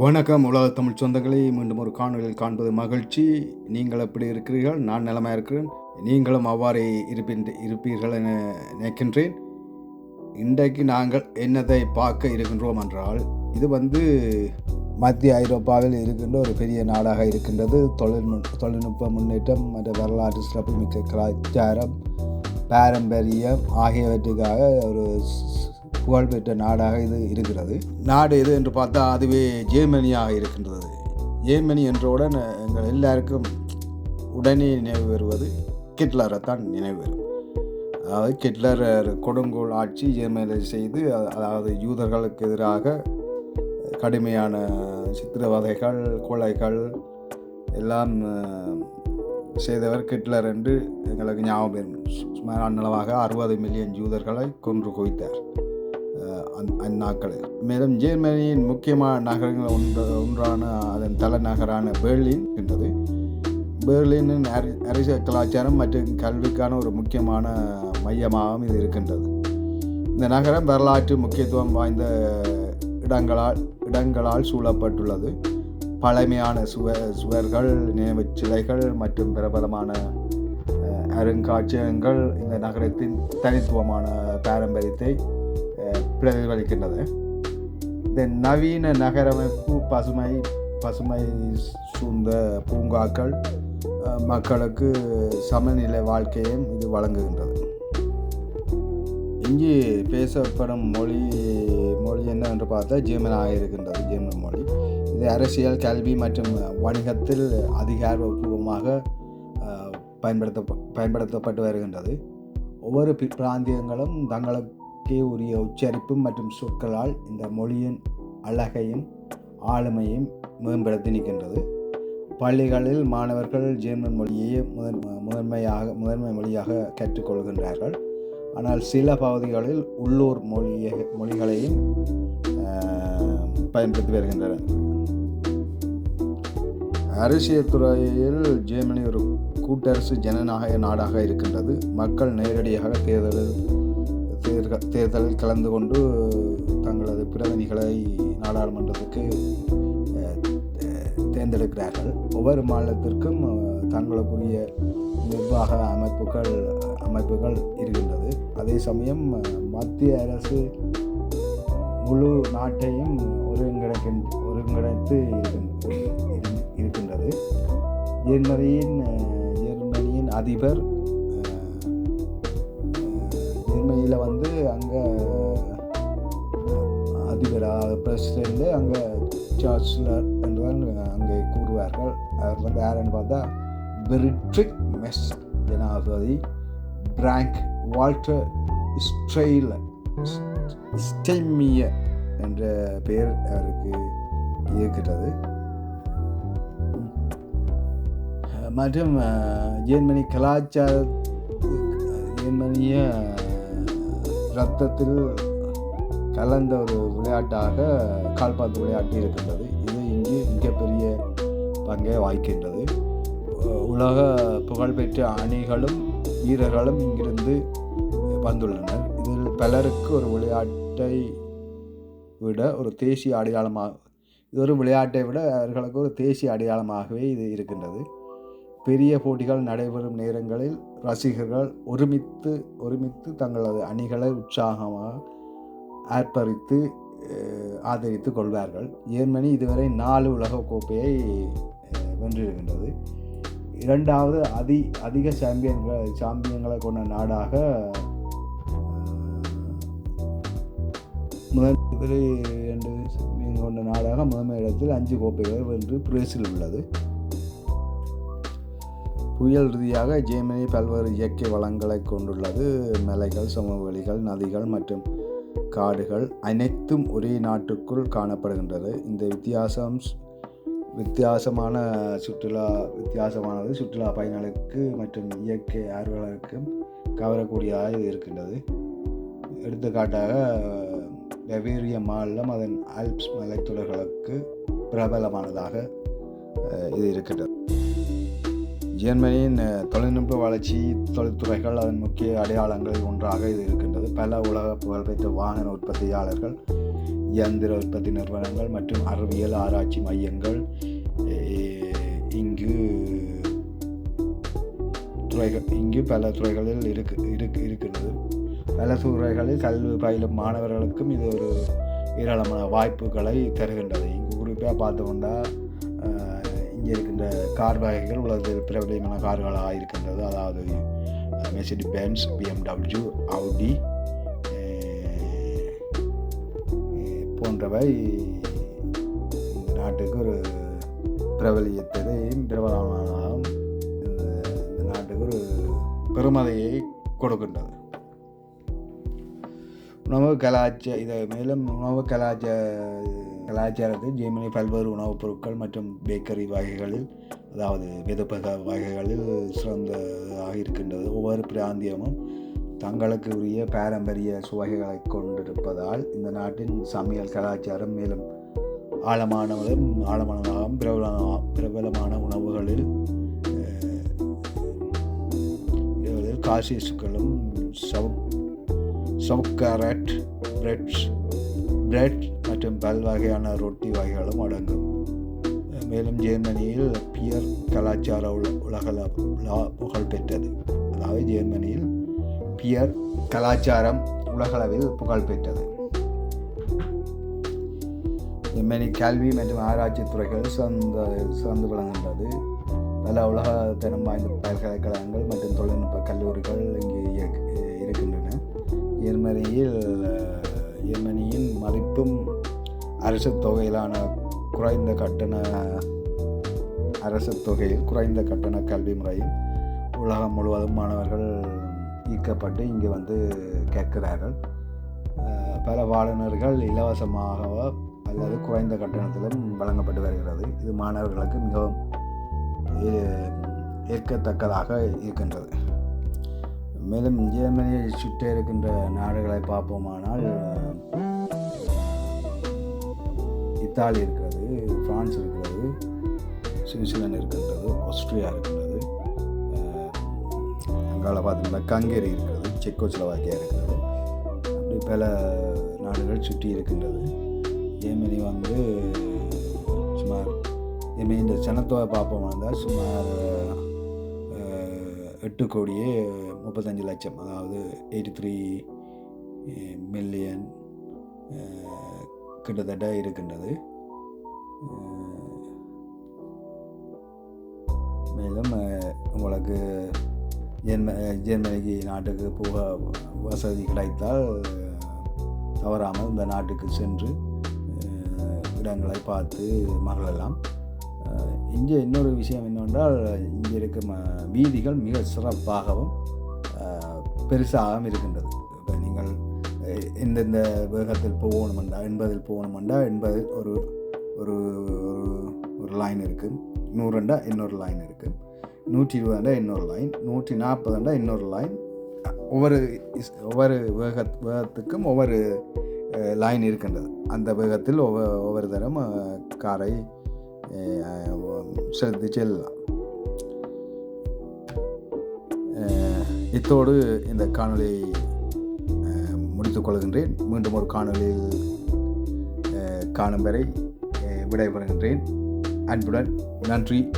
வணக்கம் உலக தமிழ் சொந்தங்களை. மீண்டும் ஒரு காணொலியில் காண்பது மகிழ்ச்சி. நீங்கள் எப்படி இருக்கிறீர்கள்? நான் நிலமாக இருக்கிறேன். நீங்களும் அவ்வாறே இருப்பின் இருப்பீர்கள் என நினைக்கின்றேன். இன்றைக்கு நாங்கள் என்னதை பார்க்க இருக்கின்றோம் என்றால் இது வந்து மத்திய ஐரோப்பாவில் இருக்கின்ற ஒரு பெரிய நாடாக இருக்கின்றது. தொழில்நுட் தொழில்நுட்ப முன்னேற்றம் மற்றும் வரலாற்று சிறப்புமிக்க கலாச்சாரம் பாரம்பரியம் ஆகியவற்றுக்காக ஒரு புகழ்பெற்ற நாடாக இது இருக்கிறது. நாடு எது என்று பார்த்தா அதுவே ஜெர்மனியாக இருக்கின்றது. ஜெர்மனி என்றவுடன் எங்கள் எல்லாருக்கும் உடனே நினைவு வருவது கிட்லரை தான் நினைவு வரும். அதாவது கிட்லர் கொடுங்கோல் ஆட்சி ஜெர்மனியில் செய்து அதாவது யூதர்களுக்கு எதிராக கடுமையான சித்திரவதைகள் கொலைகள் எல்லாம் செய்தவர் கிட்லர் என்று எங்களுக்கு ஞாபகம் சுமார் அந்நளவாக அறுபது மில்லியன் ஜூதர்களை கொன்று குவித்தார். அஹ், மேலும் ஜெர்மனியின் முக்கியமான நகரங்கள் ஒன்று ஒன்றான அதன் தலைநகரான பெர்லின் என்றது பெர்லினின் அரி அரசியல் கலாச்சாரம் மற்றும் கல்விக்கான ஒரு முக்கியமான மையமாகவும் இது இருக்கின்றது. இந்த நகரம் வரலாற்று முக்கியத்துவம் வாய்ந்த இடங்களால் இடங்களால் சூழப்பட்டுள்ளது. பழமையான சுவ சுவர்கள் நினைவு சிலைகள் மற்றும் பிரபலமான அருங்காட்சியகங்கள் இந்த நகரத்தின் தனித்துவமான பாரம்பரியத்தை பிரதிபலிக்கின்றது. இந்த நவீன நகரமைப்பு பசுமை பசுமை சூழ்ந்த பூங்காக்கள் மக்களுக்கு சமநிலை வாழ்க்கையும் இது வழங்குகின்றது. இங்கு பேசப்படும் மொழி மொழி என்னவென்று பார்த்தா ஜெர்மனாக இருக்கின்றது ஜெர்மன் மொழி. இது அரசியல் கல்வி மற்றும் வணிகத்தில் அதிகாரப்பூர்வமாக பயன்படுத்த பயன்படுத்தப்பட்டு வருகின்றது. ஒவ்வொரு பிராந்தியங்களும் தங்களுக்கு உரிய உச்சரிப்பு மற்றும் சொற்களால் இந்த மொழியின் அழகையும் ஆளுமையும் மேம்படுத்தி நிற்கின்றது. பள்ளிகளில் மாணவர்கள் ஜெர்மன் மொழியை முதன் முதன்மையாக முதன்மை மொழியாக கற்றுக்கொள்கின்றார்கள். ஆனால் சில பகுதிகளில் உள்ளூர் மொழியை மொழிகளையும் பயன்படுத்தி வருகின்றனர். அரசியல் துறையில் ஜெர்மனி ஒரு கூட்டரசு ஜனநாயக நாடாக இருக்கின்றது. மக்கள் நேரடியாக தேர்தலில் தேர்தல் தேர்தலில் கலந்து கொண்டு தங்களது பிரதிநிதிகளை நாடாளுமன்றத்துக்கு தே- தேர்ந்தெடுக்கிறார்கள். ஒவ்வொரு மாநிலத்திற்கும் தங்களுக்குரிய நிர்வாக அமைப்புகள் அமைப்புகள் இருக்கின்றது. அதே சமயம் மத்திய அரசு முழு நாட்டையும் ஒருங்கிணைக்கின் ஒருங்கிணைத்து இருக்கின்ற- இரு- இருக்கின்றது. ஜெர்மனியின் ஜெர்மனியின் அதிபர் ஜெர்மனியில் வந்து அங்கே அதிபராக பிரசிடெண்ட்டு அங்கே சான்சலர் என்றுதான் அங்கே கூறுவார்கள். அவர் வந்து யாருன்னு பார்த்தா பெரிட்ரிக் மெஸ் ஜனாதிபதி பிராங்க் வால்டர் ஸ்ட்ரெயில் ஸ்டெம்மிய என்ற பெயர் அவருக்கு இருக்கிறது. மற்றும் ஜெர்மனி கலாச்சார ஜெர்மனிய ரத்தத்தில் கலந்த ஒரு விளையாட்டாக கால்பந்து விளையாட்டு இருக்கின்றது. இது இங்கு மிகப்பெரிய பங்கை வாய்க்கின்றது உலக புகழ்பெற்ற அணிகளும் வீரர்களும் இங்கிருந்து வந்துள்ளனர். இதில் பலருக்கு ஒரு விளையாட்டை விட ஒரு தேசிய அடையாளமாக இது ஒரு விளையாட்டை விட அவர்களுக்கு ஒரு தேசிய அடையாளமாகவே இது இருக்கின்றது. பெரிய போட்டிகள் நடைபெறும் நேரங்களில் ரசிகர்கள் ஒருமித்து ஒருமித்து தங்களது அணிகளை உற்சாகமாக ஆர்ப்பரித்து ஆதரித்து கொள்வார்கள். ஜெர்மனி இதுவரை நாலு உலக கோப்பையை வென்றிருக்கின்றது. இரண்டாவது அதி அதிக சாம்பியன்கள் சாம்பியன்களை கொண்ட நாடாக முதல் இரண்டு கொண்ட நாடாக முதன்மை இடத்தில் அஞ்சு கோப்பைகள் வென்று பிரேசில் உள்ளது. புயல் ரீதியாக ஜெர்மனி பல்வேறு இயற்கை வளங்களை கொண்டுள்ளது. மலைகள் சமவெளிகள் நதிகள் மற்றும் காடுகள் அனைத்தும் ஒரே நாட்டுக்குள் காணப்படுகின்றது. இந்த வித்தியாசம் வித்தியாசமான சுற்றுலா வித்தியாசமானது சுற்றுலா பயணிகளுக்கு மற்றும் இயற்கை ஆர்வலருக்கும் கவரக்கூடியதாக இது இருக்கின்றது. எடுத்துக்காட்டாக வெவேரிய மாநிலம் அதன் ஆல்ப்ஸ் மலைத்தொடர்களுக்கு பிரபலமானதாக இது இருக்கின்றது. ஜெர்மனியின் தொழில்நுட்ப வளர்ச்சி தொழில்துறைகள் அதன் முக்கிய அடையாளங்களில் ஒன்றாக இது இருக்கின்றது. பல உலக புகழ்பெற்ற வாகன உற்பத்தியாளர்கள் இயந்திர உற்பத்தி நிறுவனங்கள் மற்றும் அறிவியல் ஆராய்ச்சி மையங்கள் இங்கு துறைகள் இங்கு பல துறைகளில் இருக்கு இருக்கு இருக்கின்றது. பல துறைகளில் கல்வி பயிலும் மாணவர்களுக்கும் இது ஒரு ஏராளமான வாய்ப்புகளை தருகின்றது. இங்கு குறிப்பாக பார்த்தோம்னா இங்கே இருக்கின்ற கார் வகைகள் உலகத்தில் பிரபலமான கார்களாக இருக்கின்றது. அதாவது மெர்சிடி பென்ஸ் பிஎம்டபிள்யூ அவுடி போன்றவை இந்த நாட்டுக்கு ஒரு பிரபலியத்தையும் பிரபலமாகவும் இந்த நாட்டுக்கு ஒரு பெருமதையை கொடுக்கின்றது. உணவு கலாச்சார இதை மேலும் உணவு கலாச்சார கலாச்சாரத்தில் ஜெர்மனி பல்வேறு உணவுப் பொருட்கள் மற்றும் பேக்கரி வகைகளில் அதாவது விதப்பக வகைகளில் சிறந்ததாக இருக்கின்றது. ஒவ்வொரு பிராந்தியமும் தங்களுக்கு உரிய பாரம்பரிய சுவைகளை கொண்டிருப்பதால் இந்த நாட்டின் சமையல் கலாச்சாரம் மேலும் ஆழமானவரும் ஆழமானதாகவும் பிரபல பிரபலமான உணவுகளில் அஹ், இதில் காசிஸ்களும் சவுக் சவுக்காரட் பிரெட்ஸ் பிரெட் மற்றும் பல் வகையான ரொட்டி வகைகளும் அடங்கும். மேலும் ஜெர்மனியில் பியர் கலாச்சார உல உலகள உலா- புகழ் பெற்றது. அதாவது ஜெர்மனியில் பியர் கலாச்சாரம் உலகளவில் புகழ் பெற்றது. ஜெர்மனி கல்வி மற்றும் ஆராய்ச்சி துறைகள் சிறந்த சிறந்து விளங்குகின்றது. பல உலக தரம் வாய்ந்த பல்கலைக்கழகங்கள் மற்றும் தொழில்நுட்ப கல்லூரிகள் இங்கு இயக்கு- இருக்கின்றன. ஜெர்மனியில் ஜெர்மனியின் மதிப்பும் அரசு தொகையிலான குறைந்த கட்டண அரசு தொகையில் குறைந்த கட்டண கல்வி முறையும் உலகம் முழுவதும் மாணவர்கள் ஈர்க்கப்பட்டு இங்கே வந்து கேட்கிறார்கள். பல வாழுநர்கள் இலவசமாகவோ அல்லது குறைந்த கட்டணத்திலும் வழங்கப்பட்டு வருகிறது. இது மாணவர்களுக்கு மிகவும் ஏ- ஏற்கத்தக்கதாக இருக்கின்றது. மேலும் ஜெர்மனியை சுற்றி இருக்கின்ற நாடுகளை பார்ப்போமானால் இத்தாலி இருக்கிறது ஃப்ரான்ஸ் இருக்கிறது சுவிட்சர்லாந்து இருக்கின்றது ஆஸ்திரியா இருக்கின்றது அங்கால பார்த்தோம்னா கங்கேரி இருக்கிறது செக்கோஸ்லோவாக்கியா இருக்கிறது. அப்படி பல நாடுகள் சுற்றி இருக்கின்றது. ஜெர்மனி வந்து சுமார் ஜெர்மனி இந்த ஜனத்தொகை பார்ப்போம் வந்தால் சுமார் எட்டு கோடியே முப்பத்தஞ்சு லட்சம் அதாவது எயிட்டி த்ரீ மில்லியன் கிட்டத்தட்ட இருக்கின்றது. மேலும் உங்களுக்கு ஜெர்ம ஜெர்மனிக்கு நாட்டுக்கு போக வசதி கிடைத்தால் தவறாமல் இந்த நாட்டுக்கு சென்று இடங்களை பார்த்து மகளெல்லாம் இங்கே இன்னொரு விஷயம் என்னவென்றால் இங்கே இருக்க வீதிகள் மிக சிறப்பாகவும் பெருசாகவும் இருக்கின்றது. இந்தந்த வேகத்தில் போகணுமெண்டா? எண்பதில் போகணுமெண்டா? எண்பதில் ஒரு ஒரு ஒரு ஒரு லைன் இருக்குது நூறுண்டா? இன்னொரு லைன் இருக்குது நூற்றி இருபதுண்டா இன்னொரு லைன் நூற்றி நாற்பதுண்டா இன்னொரு லைன் ஒவ்வொரு ஒவ்வொரு வேக வேகத்துக்கும் ஒவ்வொரு லைன் இருக்கின்றது. அந்த வேகத்தில் ஒவ்வொரு ஒவ்வொரு தரம் காரை செலுத்தி செல்லலாம். இத்தோடு இந்த காணொலி முடித்துக்கொள்கின்றேன். முடித்துக் கொள்கின்றேன் மீண்டும் ஒரு காணொலியில் காணும் வரை விடைபெறுகின்றேன். அன்புடன் நன்றி.